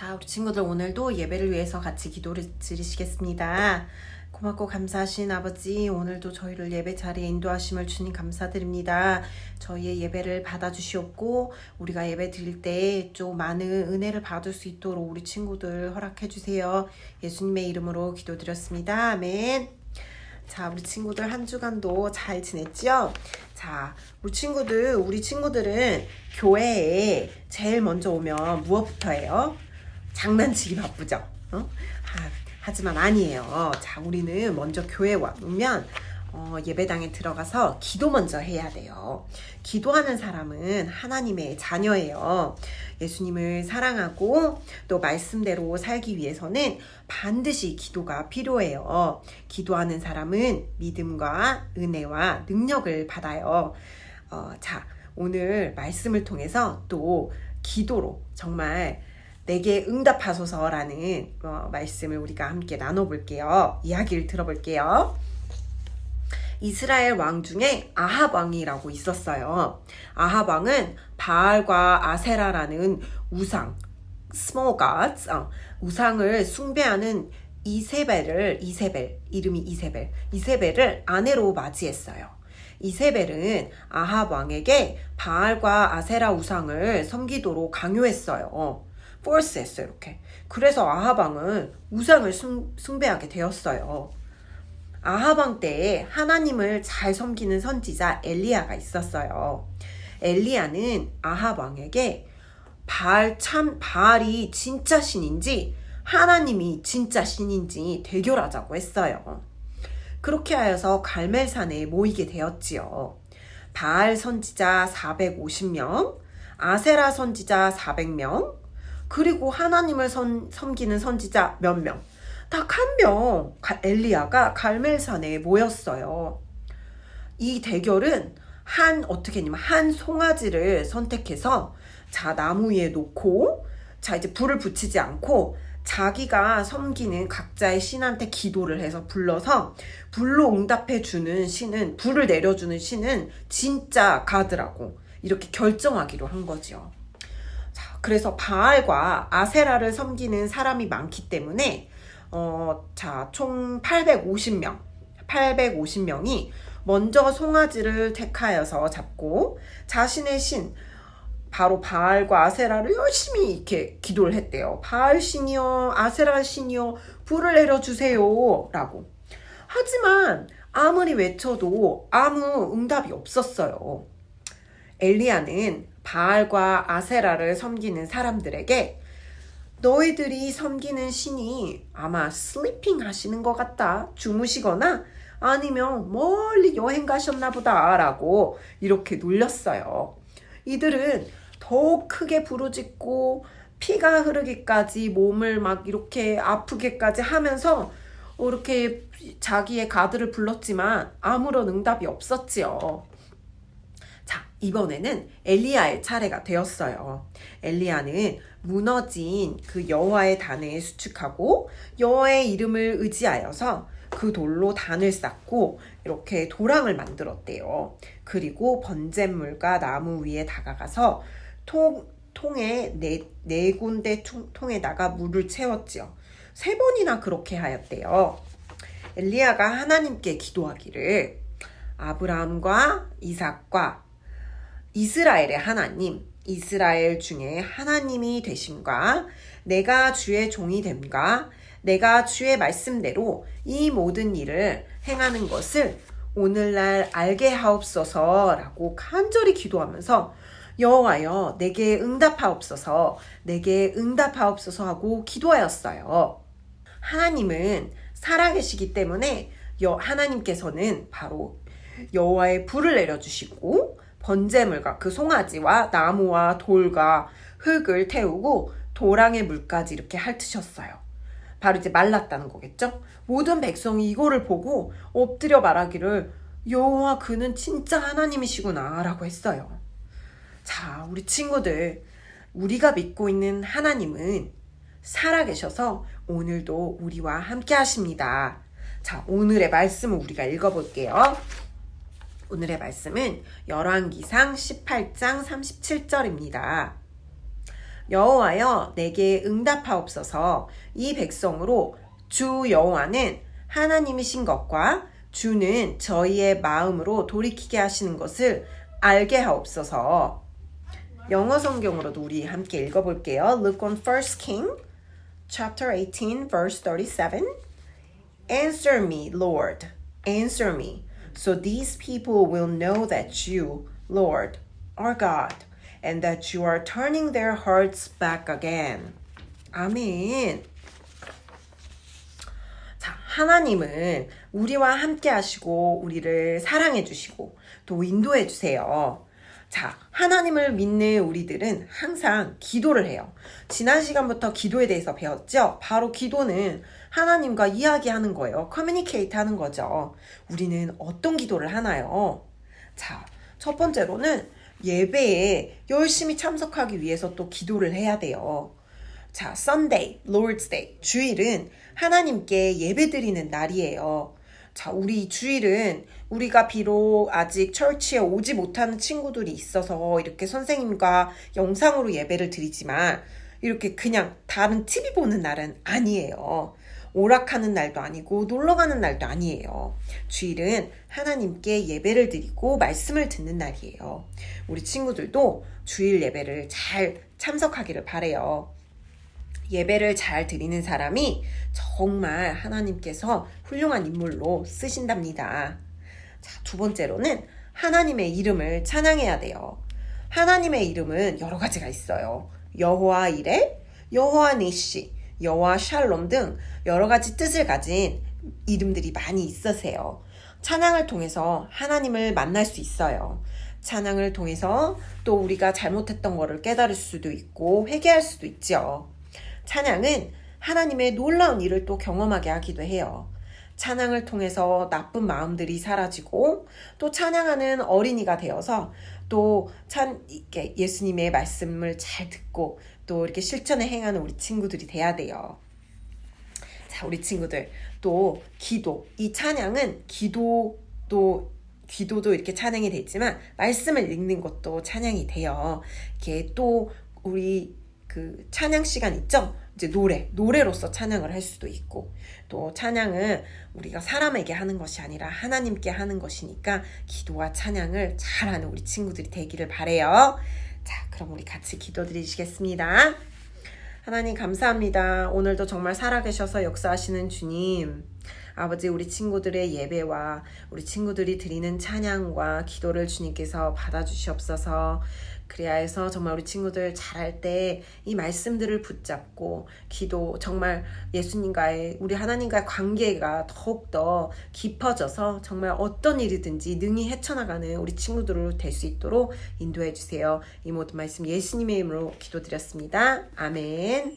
자, 우리 친구들 오늘도 예배를 위해서 같이 기도를 드리시겠습니다. 고맙고 감사하신 아버지, 오늘도 저희를 예배 자리에 인도하심을 주님 감사드립니다. 저희의 예배를 받아주시옵고, 우리가 예배 드릴 때 좀 많은 은혜를 받을 수 있도록 우리 친구들 허락해 주세요. 예수님의 이름으로 기도드렸습니다. 아멘. 자, 우리 친구들 한 주간도 잘 지냈죠? 자, 우리 친구들, 우리 친구들은 교회에 제일 먼저 오면 무엇부터 해요? 장난치기 바쁘죠? 어? 아, 하지만 아니에요. 자, 우리는 먼저 교회 와보면 어, 예배당에 들어가서 기도 먼저 해야 돼요. 기도하는 사람은 하나님의 자녀예요. 예수님을 사랑하고 또 말씀대로 살기 위해서는 반드시 기도가 필요해요. 기도하는 사람은 믿음과 은혜와 능력을 받아요. 어, 자, 오늘 말씀을 통해서 또 기도로 정말 내게 응답하소서라는 어, 말씀을 우리가 함께 나눠볼게요. 이야기를 들어볼게요. 이스라엘 왕 중에 아합 왕이라고 있었어요. 아합 왕은 바알과 아세라라는 우상, small gods, 어, 우상을 숭배하는 이세벨을 이세벨 이름이 이세벨 이세벨을 아내로 맞이했어요. 이세벨은 아합 왕에게 바알과 아세라 우상을 섬기도록 강요했어요. Force했어요 이렇게. 그래서 아합 왕은 우상을 숭, 숭배하게 되었어요. 아하방 때에 하나님을 잘 섬기는 선지자 엘리야가 있었어요. 엘리야는 아합 왕에게 바알 참 바알이 진짜 신인지 하나님이 진짜 신인지 대결하자고 했어요. 그렇게 하여서 갈멜산에 모이게 되었지요. 바알 선지자 450명, 아세라 선지자 400명, 그리고 하나님을 선, 섬기는 선지자 몇 명. 딱 한 명 엘리야가 갈멜산에 모였어요. 이 대결은 한 어떻게 했냐면 한 송아지를 선택해서 자 나무 위에 놓고 자 이제 불을 붙이지 않고 자기가 섬기는 각자의 신한테 기도를 해서 불러서 불로 응답해 주는 신은 불을 내려주는 신은 진짜 가드라고 이렇게 결정하기로 한. 자, 그래서 바알과 아세라를 섬기는 사람이 많기 때문에 어, 자, 총 850명, 850명이 먼저 송아지를 택하여서 잡고 자신의 신, 바로 바알과 아세라를 열심히 이렇게 기도를 했대요. 바알 신이요, 아세라 신이요, 불을 내려 주세요. 라고. 하지만 아무리 외쳐도 아무 응답이 없었어요. 엘리야는 바알과 아세라를 섬기는 사람들에게 너희들이 섬기는 신이 아마 슬리핑 하시는 것 같다. 주무시거나 아니면 멀리 여행 가셨나 보다. 라고 이렇게 놀렸어요. 이들은 더욱 크게 부르짖고 피가 흐르기까지 몸을 막 이렇게 아프게까지 하면서 이렇게 자기의 가드를 불렀지만 아무런 응답이 없었지요. 자, 이번에는 엘리야의 차례가 되었어요. 엘리야는 무너진 그 여호와의 단에 수축하고 여호와의 이름을 의지하여서 그 돌로 단을 쌓고 이렇게 도랑을 만들었대요. 그리고 번zet물과 나무 위에 다가가서 통, 통에 네, 네 군데 통, 통에다가 물을 채웠지요. 세 번이나 그렇게 하였대요. 엘리야가 하나님께 기도하기를 아브라함과 이삭과 이스라엘의 하나님, 이스라엘 중에 하나님이 되심과 내가 주의 종이 됨과 내가 주의 말씀대로 이 모든 일을 행하는 것을 오늘날 알게 하옵소서라고 간절히 기도하면서 여호와여 내게 응답하옵소서 내게 응답하옵소서 하고 기도하였어요. 하나님은 살아계시기 때문에 여 하나님께서는 바로 여호와의 불을 내려주시고 번제물과 그 송아지와 나무와 돌과 흙을 태우고 도랑의 물까지 이렇게 핥으셨어요. 바로 이제 말랐다는 거겠죠? 모든 백성이 이거를 보고 엎드려 말하기를 여호와 그는 진짜 하나님이시구나라고 했어요. 자, 우리 친구들, 우리가 믿고 있는 하나님은 살아계셔서 오늘도 우리와 함께 하십니다. 자, 오늘의 말씀을 우리가 읽어볼게요. 오늘의 말씀은 열왕기상 18장 37절입니다. 여호와여 내게 응답하옵소서 이 백성으로 주 여호와는 하나님이신 것과 주는 저희의 마음으로 돌이키게 하시는 것을 알게 하옵소서. 영어 성경으로도 우리 함께 읽어볼게요. Look on 1 King chapter 18 verse 37. Answer me, Lord. Answer me. So these people will know that you, Lord, are God, and that you are turning their hearts back again. 아멘. 자, 하나님은 우리와 함께 하시고, 우리를 사랑해 주시고, 또 인도해 주세요. 자, 하나님을 믿는 우리들은 항상 기도를 해요. 지난 시간부터 기도에 대해서 배웠죠? 바로 기도는 하나님과 이야기하는 거예요. 커뮤니케이트 하는 거죠. 우리는 어떤 기도를 하나요? 자, 첫 번째로는 예배에 열심히 참석하기 위해서 또 기도를 해야 돼요. 자, Sunday, Lord's Day. 주일은 하나님께 예배 드리는 날이에요. 자, 우리 주일은 우리가 비록 아직 철치에 오지 못하는 친구들이 있어서 이렇게 선생님과 영상으로 예배를 드리지만 이렇게 그냥 다른 TV 보는 날은 아니에요. 오락하는 날도 아니고 놀러 가는 날도 아니에요. 주일은 하나님께 예배를 드리고 말씀을 듣는 날이에요. 우리 친구들도 주일 예배를 잘 참석하기를 바래요. 예배를 잘 드리는 사람이 정말 하나님께서 훌륭한 인물로 쓰신답니다. 자, 두 번째로는 하나님의 이름을 찬양해야 돼요. 하나님의 이름은 여러 가지가 있어요. 여호와 이레, 여호와 니시, 여호와 샬롬 등 여러 가지 뜻을 가진 이름들이 많이 있으세요. 찬양을 통해서 하나님을 만날 수 있어요. 찬양을 통해서 또 우리가 잘못했던 것을 깨달을 수도 있고 회개할 수도 있죠. 찬양은 하나님의 놀라운 일을 또 경험하게 하기도 해요. 찬양을 통해서 나쁜 마음들이 사라지고 또 찬양하는 어린이가 되어서 또 찬, 예수님의 말씀을 잘 듣고 또 이렇게 실천에 행하는 우리 친구들이 돼야 돼요. 자, 우리 친구들 또 기도. 이 찬양은 기도도 기도도 이렇게 찬양이 되지만 말씀을 읽는 것도 찬양이 돼요. 이렇게 또 우리 그 찬양 시간 있죠? 이제 노래, 노래로서 찬양을 할 수도 있고, 또 찬양은 우리가 사람에게 하는 것이 아니라 하나님께 하는 것이니까 기도와 찬양을 잘하는 우리 친구들이 되기를 바래요. 자, 그럼 우리 같이 기도드리시겠습니다. 하나님 감사합니다. 오늘도 정말 살아계셔서 역사하시는 주님. 아버지 우리 친구들의 예배와 우리 친구들이 드리는 찬양과 기도를 주님께서 받아주시옵소서. 그래야 해서 정말 우리 친구들 잘할 때 이 말씀들을 붙잡고 기도 정말 예수님과의 우리 하나님과의 관계가 더욱더 깊어져서 정말 어떤 일이든지 능히 헤쳐나가는 우리 친구들로 될 수 있도록 인도해 주세요. 이 모든 말씀 예수님의 이름으로 기도드렸습니다. 아멘.